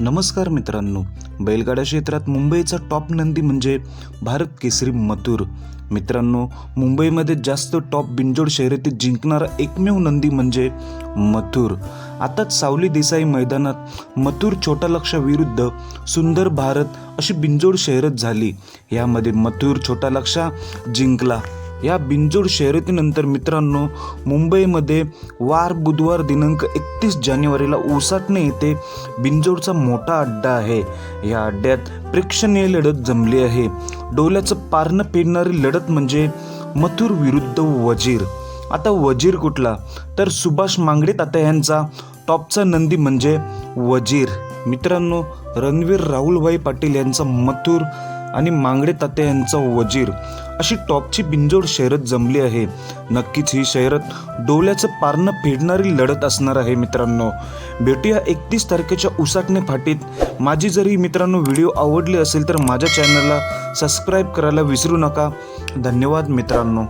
नमस्कार मित्रांनो. बैलगाडा क्षेत्रात मुंबईचा टॉप नंदी म्हणजे भारत केसरी मथुर. मित्रांनो मुंबईमध्ये जास्त टॉप बिंजोड शर्यतीत जिंकणारा एकमेव नंदी म्हणजे मथुर. आताच सावली देसाई मैदानात मथुर छोटा लक्ष विरुद्ध सुंदर भारत अशी बिंजोड शर्यत झाली. यामध्ये मथुर छोटा लक्षा जिंकला. या बिंजोड शर्यतीनंतर मित्रांनो मुंबईमध्ये वार बुधवार दिनांक एकतीस जानेवारीला उसाटणे येथे बिंजोडचा मोठा अड्डा आहे. या अड्ड्यात प्रेक्षणीय लढत जमली आहे. डोल्याचं पारणं पेडणारी लढत म्हणजे मथुर विरुद्ध वजीर. आता वजीर कुठला? तर सुभाष मांगडे तात्या यांचा टॉपचा नंदी म्हणजे वजीर. मित्रांनो रणवीर राहुलभाई पाटील यांचा मथुर आणि मांगडे तात्या यांचा वजीर. अशी टॉपची बिंजोड शर्यत जमली आहे. नक्कीच ही शर्यत डोल्याचं पारणं फेडणारी लढत असणार आहे मित्रांनो. भेटूया एकतीस तारखेच्या उसाटणे फाटीत. माझी जरी मित्रांनो व्हिडिओ आवडली असेल तर माझ्या चॅनलला सबस्क्राईब करायला विसरू नका. धन्यवाद मित्रांनो.